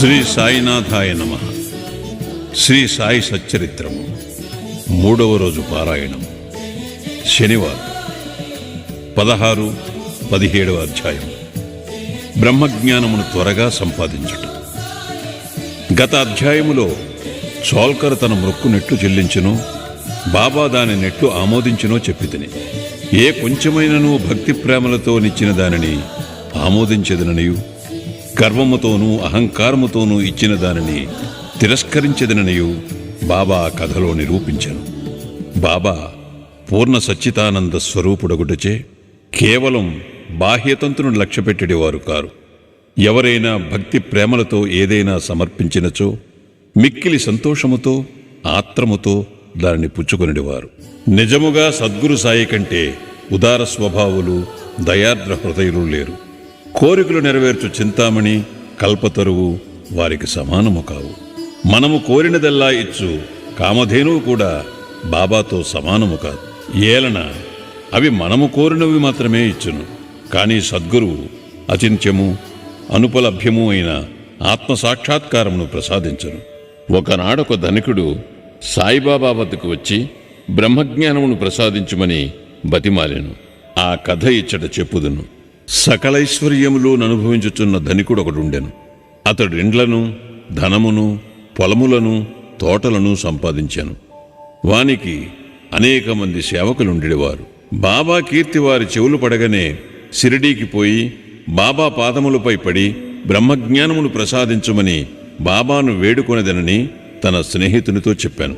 శ్రీ సాయినాథాయ నమ. శ్రీ సాయి సచ్చరిత్రము. మూడవ రోజు పారాయణం. శనివారం. పదహారు పదిహేడవ అధ్యాయం. బ్రహ్మజ్ఞానమును త్వరగా సంపాదించుట. గత అధ్యాయములో చోల్కర్ తన మృక్కు నెట్లు చెల్లించును బాబా దాని నెట్లు ఆమోదించునో చెప్పి తిని ఏ కొంచెమైనను భక్తి ప్రేమలతో నిచ్చిన దానిని ఆమోదించదననియు? గర్వముతోనూ అహంకారముతోనూ ఇచ్చిన దానిని తిరస్కరించదననియు బాబా ఆ కథలో నిరూపించను. బాబా పూర్ణ సచ్చితానంద స్వరూపుడగుటచే కేవలం బాహ్యతంతును లక్ష్యపెట్టేవారు కారు. ఎవరైనా భక్తి ప్రేమలతో ఏదైనా సమర్పించినచో మిక్కిలి సంతోషముతో ఆత్రముతో దానిని పుచ్చుకొనిడివారు. నిజముగా సద్గురు సాయి కంటే ఉదార స్వభావులు దయార్ద్ర హృదయులు లేరు. కోరికలు నెరవేర్చు చింతామణి కల్పతరువు వారికి సమానము కావు. మనము కోరినదల్లా ఇచ్చు కామధేనువు కూడా బాబాతో సమానము కాదు. ఏలన అవి మనము కోరినవి మాత్రమే ఇచ్చును. కానీ సద్గురువు అచింత్యము అనుపలభ్యము అయిన ఆత్మ సాక్షాత్కారమును ప్రసాదించను. ఒకనాడొక ధనికుడు సాయిబాబా వద్దకు వచ్చి బ్రహ్మజ్ఞానమును ప్రసాదించుమని బతిమాలెను. ఆ కథ ఇచ్చట చెప్పుదును. సకలైశ్వర్యములు అనుభవించుచున్న ధనికుడు ఒకడుండెను అతడు ఇండ్లను ధనమును పొలములను తోటలను సంపాదించాను. వానికి అనేక మంది సేవకులుండేవారు బాబా కీర్తి వారి చెవులు పడగానే సిరిడీకి పోయి బాబా పాదములపై పడి బ్రహ్మజ్ఞానమును ప్రసాదించమని బాబాను వేడుకొనదనని తన స్నేహితునితో చెప్పాను.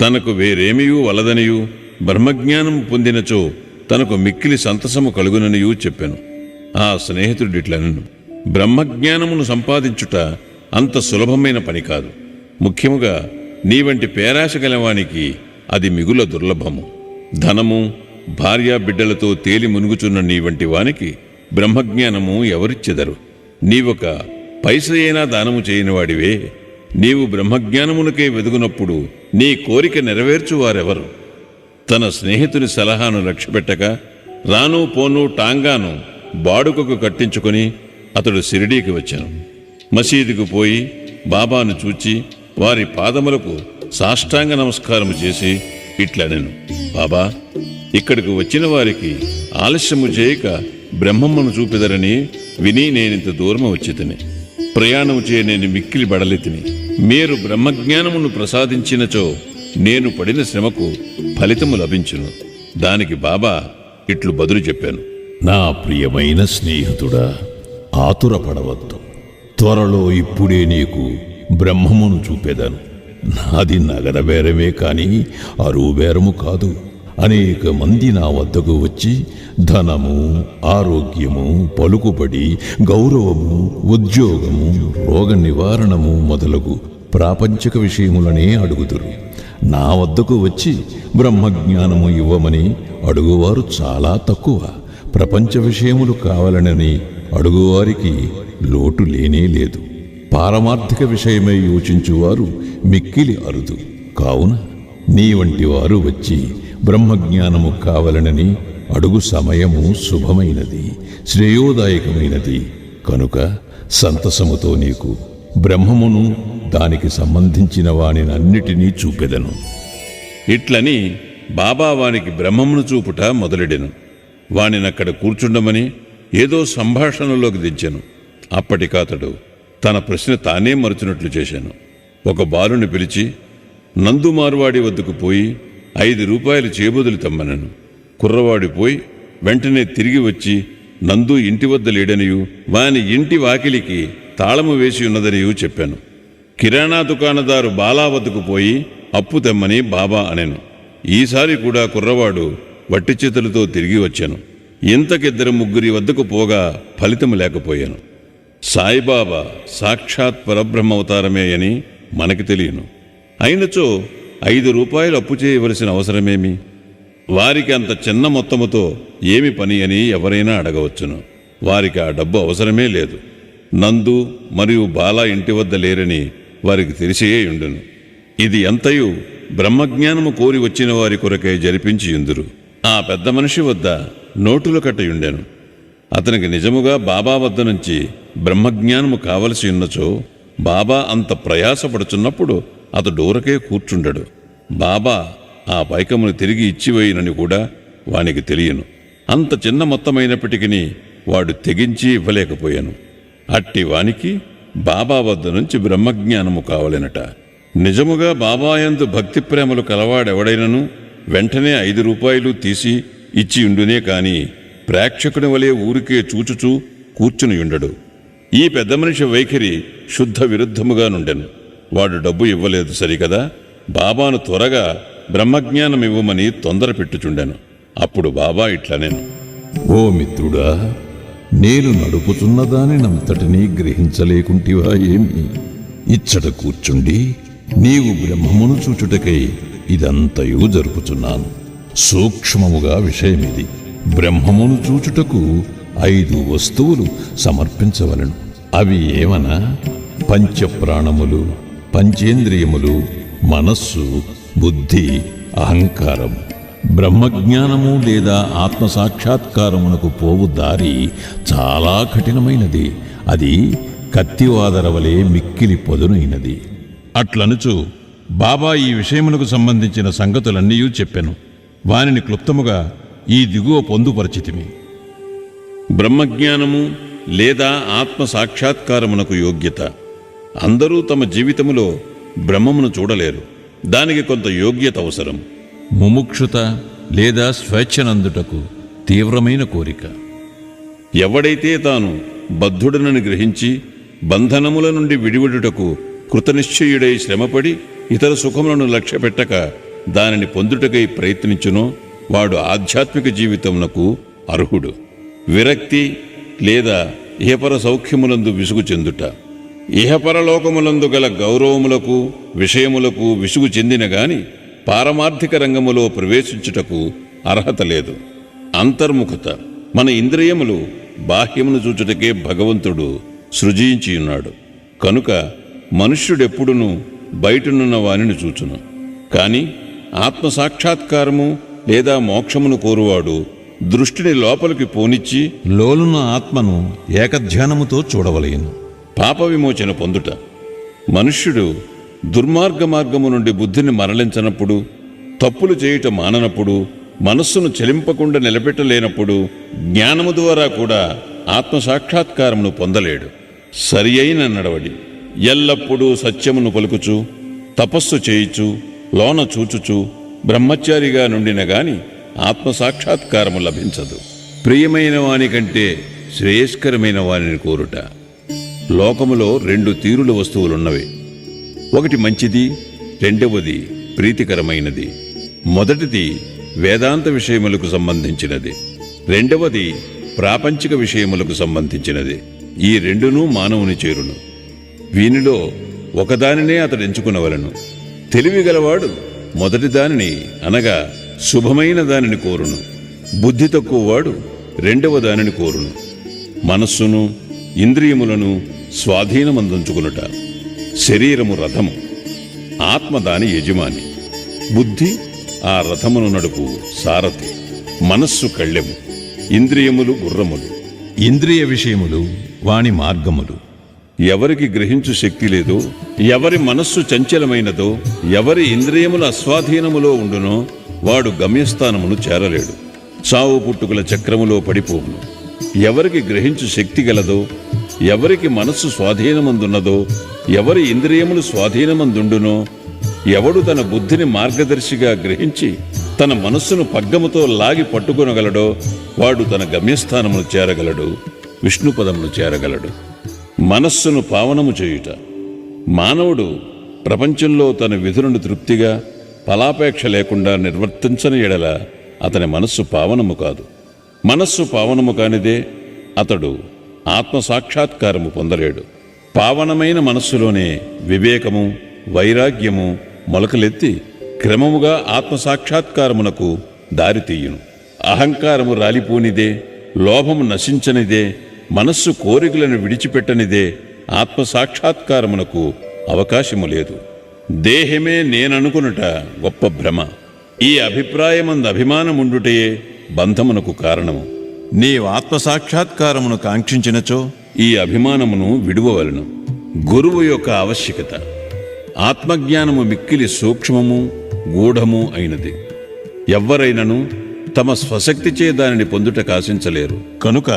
తనకు వేరేమియూ వలదనియూ బ్రహ్మజ్ఞానము పొందినచో తనకు మిక్కిలి సంతసము కలుగుననియూ చెప్పాను. ఆ స్నేహితుడిట్లనను బ్రహ్మజ్ఞానమును సంపాదించుట అంత సులభమైన పని కాదు. ముఖ్యముగా నీ వంటి పేరాశ గలవానికి అది మిగుల దుర్లభము. ధనము భార్యా బిడ్డలతో తేలి మునుగుచున్న నీ వంటి వానికి బ్రహ్మజ్ఞానము ఎవరిచ్చెదరు? నీవొక పైస అయినా దానము చేయనివాడివే. నీవు బ్రహ్మజ్ఞానమునకే వెదుగునప్పుడు నీ కోరిక నెరవేర్చువారెవరు? తన స్నేహితుని సలహాను లక్ష్యపెట్టక రాను పోను టాంగాను బాడుకకు కట్టించుకొని అతడు సిరిడీకి వచ్చాను. మసీదుకు పోయి బాబాను చూచి వారి పాదములకు సాష్టాంగ నమస్కారము చేసి ఇట్లనెను. బాబా ఇక్కడికి వచ్చిన వారికి ఆలస్యము చేయక బ్రహ్మమ్మను చూపెదరని విని నేనింత దూరము వచ్చి ప్రయాణము చేయ నేను మిక్కిలి బడలెతిని. మీరు బ్రహ్మజ్ఞానమును ప్రసాదించినచో నేను పడిన శ్రమకు ఫలితము లభించును. దానికి బాబా ఇట్లు బదులు చెప్పాను. నా ప్రియమైన స్నేహితుడా ఆతురపడవద్దు. త్వరలో ఇప్పుడే నీకు బ్రహ్మమును చూపేదాను. నాది నగర బేరమే కాని అరువు కాదు. అనేక మంది నా వద్దకు వచ్చి ధనము ఆరోగ్యము పలుకుబడి గౌరవము ఉద్యోగము రోగ నివారణము మొదలగు ప్రాపంచిక విషయములనే అడుగుతురు నా వద్దకు వచ్చి బ్రహ్మజ్ఞానము ఇవ్వమని అడుగువారు చాలా తక్కువ. ప్రపంచ విషయములు కావాలనని అడుగువారికి లోటు లేనే లేదు. పారమార్థిక విషయమై యోచించువారు మిక్కిలి అరుదు. కావున నీ వంటి వారు వచ్చి బ్రహ్మజ్ఞానము కావాలనని అడుగు సమయము శుభమైనది శ్రేయోదాయకమైనది. కనుక సంతసముతో నీకు బ్రహ్మమును దానికి సంబంధించిన వానినన్నిటినీ చూపెదను. ఇట్లని బాబా వానికి బ్రహ్మమును చూపుట మొదలెడెను. వానినక్కడ కూర్చుండమని ఏదో సంభాషణలోకి దించాను. అప్పటికాతడు తన ప్రశ్న తానే మరచినట్లు చేశాను. ఒక బాలుని పిలిచి నందు మార్వాడి వద్దకు పోయి ఐదు రూపాయలు చేబదులు తమ్మనను. కుర్రవాడి పోయి వెంటనే తిరిగి వచ్చి నందు ఇంటి వద్ద లేడనియు వాని ఇంటి వాకిలికి తాళము వేసి ఉన్నదనియూ చెప్పాను. కిరాణా దుకాణదారు బాలా వద్దకు పోయి అప్పు తెమ్మని బాబా అనెను. ఈసారి కూడా కుర్రవాడు వట్టి చేతులతో తిరిగి వచ్చాను. ఇంతకిద్దరు ముగ్గురి వద్దకు పోగా ఫలితం లేకపోయాను. సాయిబాబా సాక్షాత్ పరబ్రహ్మవతారమే అని మనకి తెలియను. అయినచో ఐదు రూపాయలు అప్పు చేయవలసిన అవసరమేమి? వారికి అంత చిన్న మొత్తముతో ఏమి పని అని ఎవరైనా అడగవచ్చును. వారికి ఆ డబ్బు అవసరమే లేదు. నందు మరియు బాలా ఇంటి వద్ద లేరని వారికి తెలిసే ఉండును. ఇది ఎంతయు బ్రహ్మజ్ఞానము కోరి వచ్చిన వారి కొరకై జరిపించి ఎందురు ఆ పెద్ద మనిషి వద్ద నోటులు కట్టయుండెను. అతనికి నిజముగా బాబా వద్ద నుంచి బ్రహ్మజ్ఞానము కావలసి ఉన్నచో బాబా అంత ప్రయాసపడుచున్నప్పుడు అతడు ఊరకే కూర్చుండడు. బాబా ఆ పైకమును తిరిగి ఇచ్చివేయనని కూడా వానికి తెలియను. అంత చిన్న మొత్తమైనప్పటికీ వాడు తెగించి ఇవ్వలేకపోయాను. అట్టి వానికి బాబా వద్ద నుంచి బ్రహ్మజ్ఞానము కావలెనట. నిజముగా బాబాయందు భక్తి ప్రేమలు కలవాడెవడైనను వెంటనే ఐదు రూపాయలు తీసి ఇచ్చి ఉండునే కాని ప్రేక్షకుని వలె ఊరికే చూచుచూ కూర్చునియుండడు ఈ పెద్ద మనిషి వైఖరి శుద్ధ విరుద్ధముగా నుండెను. వాడు డబ్బు ఇవ్వలేదు సరికదా? బాబాను త్వరగా బ్రహ్మజ్ఞానం ఇవ్వమని తొందర పెట్టుచుండెను అప్పుడు బాబా ఇట్లనేను. ఓ మిత్రుడా నేను నడుపుతున్న దానినంతటినీ గ్రహించలేకుంటివా ఏమి? ఇచ్చట కూర్చుండి నీవు బ్రహ్మమును చూచుటకై ఇదంతయు జరుపుతున్నాను సూక్ష్మముగా విషయమిది. బ్రహ్మమును చూచుటకు ఐదు వస్తువులు సమర్పించవలను. అవి ఏమనా? పంచప్రాణములు పంచేంద్రియములు మనస్సు బుద్ధి అహంకారము. బ్రహ్మజ్ఞానము లేదా ఆత్మ సాక్షాత్కారమునకు పోవు దారి చాలా కఠినమైనది. అది కత్తివాదర వలె మిక్కిలి పొదునైనది. అట్లనుచు బాబా ఈ విషయమునకు సంబంధించిన సంగతులన్నీ చెప్పెను. వానిని క్లుప్తముగా ఈ దిగువ పొందుపరచితిమి. బ్రహ్మజ్ఞానము లేదా ఆత్మ సాక్షాత్కారమునకు యోగ్యత. అందరూ తమ జీవితములో బ్రహ్మమును చూడలేరు. దానికి కొంత యోగ్యత అవసరం. ముముక్షుత లేదా స్వేచ్ఛనందుటకు తీవ్రమైన కోరిక. ఎవడైతే తాను బద్ధుడనని గ్రహించి బంధనముల నుండి విడివిడుటకు కృతనిశ్చయుడై శ్రమపడి ఇతర సుఖములను లక్ష్యపెట్టక దానిని పొందుటకై ప్రయత్నించునో వాడు ఆధ్యాత్మిక జీవితమునకు అర్హుడు. విరక్తి లేదా ఇహపర సౌఖ్యములందు విసుగు చెందుట. ఇహపరలోకములందు గల గౌరవములకు విషయములకు విసుగు చెందిన గాని పారమార్థిక రంగములో ప్రవేశించుటకు అర్హత లేదు. అంతర్ముఖత మన ఇంద్రియములు బాహ్యమును చూచుటకే భగవంతుడు సృజించి ఉన్నాడు కనుక మనుష్యుడెప్పుడునూ బయటనున్న వానిని చూచును. కాని ఆత్మ సాక్షాత్కారము లేదా మోక్షమును కోరువాడు దృష్టిని లోపలికి పోనిచ్చి లోలున్న ఆత్మను ఏకధ్యానముతో చూడవలేను. పాప విమోచన పొందుట. మనుష్యుడు దుర్మార్గ మార్గము నుండి బుద్ధిని మరలించనప్పుడు తప్పులు చేయుట మాననప్పుడు మనస్సును చెలింపకుండా నిలబెట్టలేనప్పుడు జ్ఞానము ద్వారా కూడా ఆత్మ సాక్షాత్కారమును పొందలేడు. సరి అయిన నడవడి. ఎల్లప్పుడూ సత్యమును పలుకుచు తపస్సు చేయుచు లోన చూచుచు బ్రహ్మచారిగా నుండిన గాని ఆత్మ సాక్షాత్కారము లభించదు. ప్రియమైన వాని కంటే శ్రేయస్కరమైన వానిని కోరుట. లోకములో రెండు తీరుల వస్తువులున్నవి. ఒకటి మంచిది రెండవది ప్రీతికరమైనది. మొదటిది వేదాంత విషయములకు సంబంధించినది. రెండవది ప్రాపంచిక విషయములకు సంబంధించినది. ఈ రెండునూ మానవుని చేరును. వీనిలో ఒకదానినే అతడు ఎంచుకునవలను. తెలివి మొదటి దానిని అనగా శుభమైన దానిని కోరును. బుద్ధి తక్కువవాడు రెండవ దానిని కోరును. మనస్సును ఇంద్రియములను స్వాధీనమందించుకునుట. శరీరము రథము ఆత్మ దాని యజమాని. బుద్ధి ఆ రథమును నడుపు సారథి మనస్సు కళ్ళెము ఇంద్రియములు గుర్రములు. ఇంద్రియ విషయములు వాని మార్గములు. ఎవరికి గ్రహించు శక్తి లేదో ఎవరి మనస్సు చంచలమైనదో ఎవరి ఇంద్రియముల అస్వాధీనములో ఉండునో వాడు గమ్యస్థానమును చేరలేడు. చావు పుట్టుకుల చక్రములో పడిపోవును. ఎవరికి గ్రహించు శక్తి గలదో ఎవరికి మనస్సు స్వాధీనమందున్నదో ఎవరి ఇంద్రియములు స్వాధీనమందుండునో ఎవడు తన బుద్ధిని మార్గదర్శిగా గ్రహించి తన మనస్సును పగ్గముతో లాగి పట్టుకొనగలడో వాడు తన గమ్యస్థానమును చేరగలడు విష్ణుపదమును చేరగలడు. మనస్సును పావనము చేయుట. మానవుడు ప్రపంచంలో తన విధులను తృప్తిగా ఫలాపేక్ష లేకుండా నిర్వర్తించని ఎడల అతని మనస్సు పావనము కాదు. మనస్సు పావనము కానిదే అతడు ఆత్మ సాక్షాత్కారము పొందలేడు. పావనమైన మనస్సులోనే వివేకము వైరాగ్యము మొలకలెత్తి క్రమముగా ఆత్మ సాక్షాత్కారమునకు దారితీయును అహంకారము రాలిపోనిదే లోభము నశించనిదే మనస్సు కోరికలను విడిచిపెట్టనిదే ఆత్మ సాక్షాత్కారమునకు అవకాశము లేదు. దేహమే నేననుకునుట గొప్ప భ్రమ. ఈ అభిప్రాయమందు అభిమానముండుటయే బంధమునకు కారణము. నీవు ఆత్మ సాక్షాత్కారమును కాంక్షించినచో ఈ అభిమానమును విడువవలను. గురువు యొక్క ఆవశ్యకత. ఆత్మజ్ఞానము మిక్కిలి సూక్ష్మము గూఢము అయినది. ఎవ్వరైనను తమ స్వశక్తిచే దానిని పొందుట కాశించలేరు. కనుక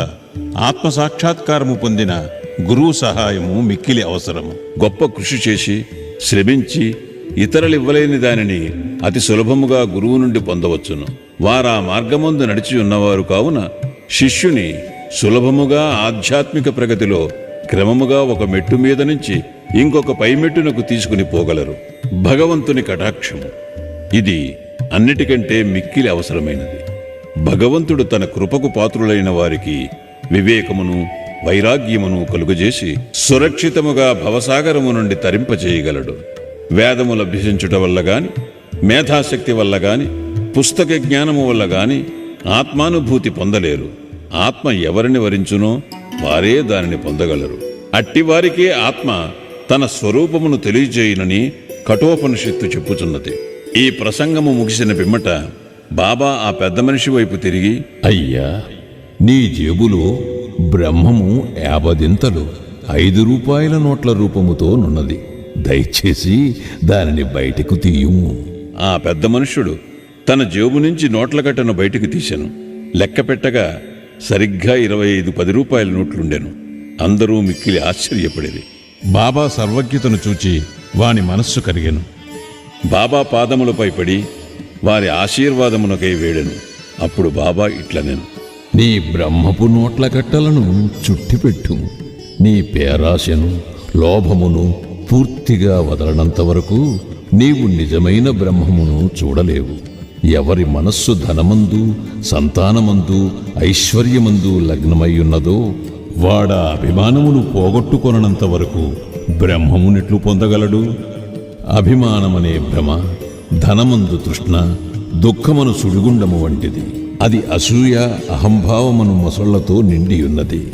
ఆత్మసాక్షాత్కారము పొందిన గురువు సహాయము మిక్కిలి అవసరము. గొప్ప కృషి చేసి శ్రమించి ఇతరులివ్వలేని దానిని అతి సులభముగా గురువు నుండి పొందవచ్చును. వారా మార్గమందు నడిచి ఉన్నవారు కావున శిష్యుని సులభముగా ఆధ్యాత్మిక ప్రగతిలో క్రమముగా ఒక మెట్టు మీద నుంచి ఇంకొక పై మెట్టునకు తీసుకుని పోగలరు. భగవంతుని కటాక్షము. ఇది అన్నిటికంటే మిక్కిలి అవసరమైనది. భగవంతుడు తన కృపకు పాత్రులైన వారికి వివేకమును వైరాగ్యమును కలుగజేసి సురక్షితముగా భవసాగరము నుండి తరింపచేయగలడు వేదములు అభ్యసించుట వల్ల గాని మేధాశక్తి వల్ల గాని పుస్తక జ్ఞానము వల్ల గాని ఆత్మానుభూతి పొందలేరు. ఆత్మ ఎవరిని వరించునో వారే దానిని పొందగలరు. అట్టివారికే ఆత్మ తన స్వరూపమును తెలియజేయునని కఠోపనిషత్తు చెప్పుచున్నది. ఈ ప్రసంగము ముగిసిన పిమ్మట బాబా ఆ పెద్ద మనిషి వైపు తిరిగి అయ్యా నీ జేబులో బ్రహ్మము యాభదింతలు ఐదు రూపాయల నోట్ల రూపముతో నున్నది. దయచేసి దానిని బయటకు తీయుము. ఆ పెద్ద మనుషుడు తన జేబు నుంచి నోట్ల కట్టను బయటికి తీశాను. లెక్క పెట్టగా సరిగ్గా ఇరవై ఐదు పది రూపాయల నోట్లుండెను. అందరూ మిక్కిలి ఆశ్చర్యపడేది. బాబా సర్వజ్ఞతను చూచి వాని మనస్సు కరిగెను. బాబా పాదములపై పడి వారి ఆశీర్వాదమునకై వేడెను. అప్పుడు బాబా ఇట్లనెను. నీ బ్రహ్మపు నోట్ల కట్టలను చుట్టిపెట్టు. నీ పేరాశను లోభమును పూర్తిగా వదలనంత వరకు నీవు నిజమైన బ్రహ్మమును చూడలేవు. ఎవరి మనస్సు ధనమందు సంతానమందు ఐశ్వర్యమందు లగ్నమయ్యున్నదో వాడ అభిమానమును పోగొట్టుకొనంత వరకు బ్రహ్మమునిట్లు పొందగలడు. అభిమానమనే భ్రమ ధనమందు తృష్ణ దుఃఖమను సుడిగుండము వంటిది. అది అసూయ అహంభావమను మొసళ్ళతో నిండియున్నది.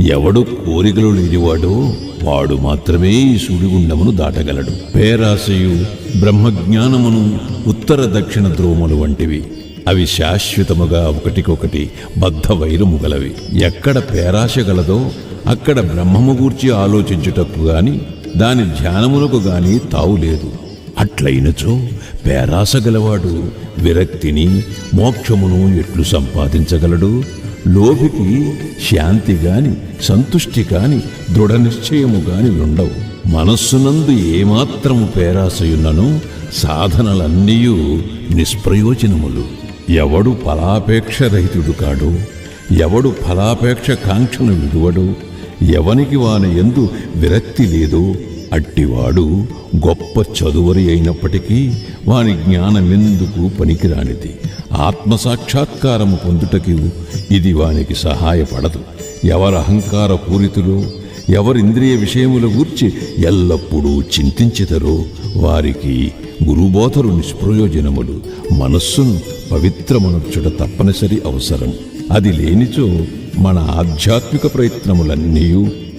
ఎవడు కోరికలు లేనివాడో వాడు మాత్రమే ఈ సుడిగుండమును దాటగలడు. పేరాశయు బ్రహ్మజ్ఞానమును ఉత్తర దక్షిణ ధ్రువములు వంటివి. అవి శాశ్వతముగా ఒకటికొకటి బద్ధ వైరము గలవి. ఎక్కడ పేరాశ గలదో అక్కడ బ్రహ్మము గూర్చి ఆలోచించుటకు గాని దాని ధ్యానమునకు గాని తావులేదు అట్లయినచో పేరాస గలవాడు విరక్తిని మోక్షమును ఎట్లు సంపాదించగలడు? లోభికి శాంతి గాని సంతుష్టి కాని దృఢ నిశ్చయము గాని ఉండవు మనస్సునందు ఏమాత్రము పేరాసయున్నను సాధనలన్నీయూ నిష్ప్రయోజనములు. ఎవడు ఫలాపేక్ష రహితుడు కాడు ఎవడు ఫలాపేక్ష కాంక్షను విడువడు ఎవనికి వాని ఎందు విరక్తి లేదో అట్టివాడు గొప్ప చదువరి అయినప్పటికీ వాని జ్ఞానమెందుకు పనికిరానిది. ఆత్మసాక్షాత్కారము పొందుటకు ఇది వానికి సహాయపడదు. ఎవరు అహంకార పూరితులు ఎవరింద్రియ విషయముల గూర్చి ఎల్లప్పుడూ చింతించితరో వారికి గురుబోధలు నిష్ప్రయోజనములు మనస్సును పవిత్రమనర్చుట తప్పనిసరి అవసరం. అది లేనిచో మన ఆధ్యాత్మిక ప్రయత్నములన్నీ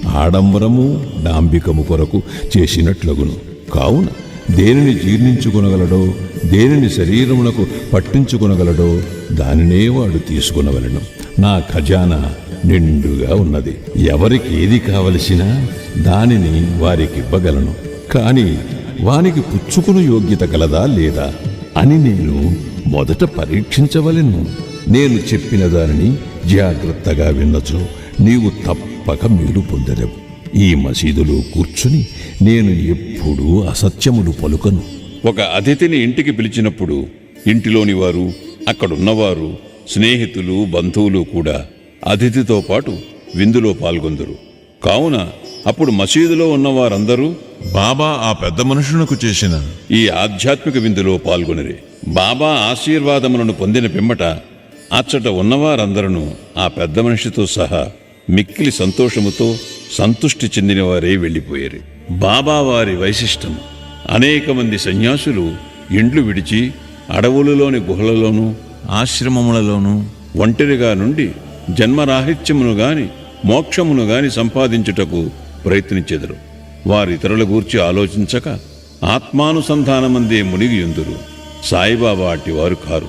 ఆడంబరము డాంబికము కొరకు చేసినట్లగును. కావున దేనిని జీర్ణించుకొనగలడో దేనిని శరీరమునకు పట్టించుకొనగలడో దానినే వాడు తీసుకునవలను. నా ఖజానా నిండుగా ఉన్నది. ఎవరికి ఏది కావలసినా దానిని వారికి ఇవ్వగలను కానీ వానికి పుచ్చుకుని యోగ్యత కలదా లేదా అని నేను మొదట పరీక్షించవలెను. నేను చెప్పిన దానిని జాగ్రత్తగా విన్నచో నీవు తప్పక మేలు పొందెదవు. ఈ మసీదులో కూర్చుని నేను ఎప్పుడూ అసత్యములు పలుకను. ఒక అతిథిని ఇంటికి పిలిచినప్పుడు ఇంటిలోని వారు అక్కడున్నవారు స్నేహితులు బంధువులు కూడా అతిథితో పాటు విందులో పాల్గొందురు. కావున అప్పుడు మసీదులో ఉన్నవారందరూ బాబా ఆ పెద్ద మనుషునకు చేసిన ఈ ఆధ్యాత్మిక విందులో పాల్గొనిరి. బాబా ఆశీర్వాదములను పొందిన పిమ్మట అచ్చట ఉన్నవారందరూ ఆ పెద్ద మనిషితో సహా మిక్కిలి సంతోషముతో సంతుష్టి చెందినవారే వెళ్ళిపోయారు. బాబా వారి వైశిష్టం. అనేక మంది సన్యాసులు ఇండ్లు విడిచి అడవులలోని గుహలలోనూ ఆశ్రమములలోనూ ఒంటరిగా నుండి జన్మరాహిత్యమును గాని మోక్షమును గాని సంపాదించుటకు ప్రయత్నించెదరు. వారి ఇతరుల గూర్చి ఆలోచించక ఆత్మానుసంధానమందే మునిగి ఎందురు సాయిబాబా అట్టివారు కారు.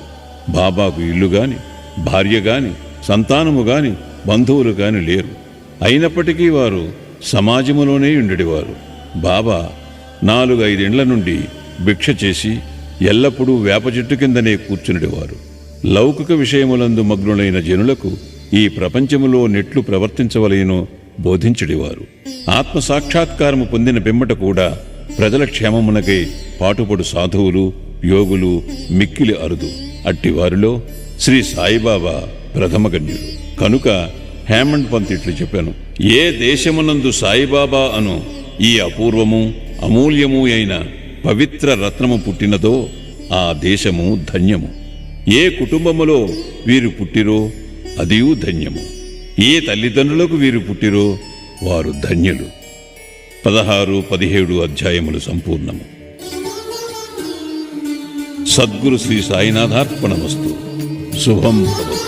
బాబాకు ఇల్లు గాని భార్య గాని సంతానము గాని బంధువులు కాని లేరు. అయినప్పటికీ వారు సమాజములోనే ఉండేవారు బాబా నాలుగు ఐదేండ్ల నుండి భిక్ష చేసి ఎల్లప్పుడూ వేప చెట్టు కిందనే కూర్చునిడేవారు. లౌకిక విషయములందు మగ్నులైన జనులకు ఈ ప్రపంచములో నెట్లు ప్రవర్తించవలేను బోధించడివారు. ఆత్మ సాక్షాత్కారము పొందిన పిమ్మట కూడా ప్రజల క్షేమమునకై పాటుపడు సాధువులు యోగులు మిక్కిలి అరుదు. అట్టి వారిలో శ్రీ సాయిబాబా ప్రథమగణ్యుడు కనుక హేమండ్ పంత్ ఇట్లు చెప్పాను. ఏ దేశమునందు సాయిబాబా అను ఈ అపూర్వము అమూల్యము అయిన పవిత్ర రత్నము పుట్టినదో ఆ దేశము ధన్యము. ఏ కుటుంబములో వీరు పుట్టిరో అదియు ధన్యము. ఏ తల్లిదండ్రులకు వీరు పుట్టిరో వారు ధన్యులు. పదహారు పదిహేడు అధ్యాయములు సంపూర్ణము. సద్గురు శ్రీ సాయినాథార్పణమస్తు. శుభం భవతు.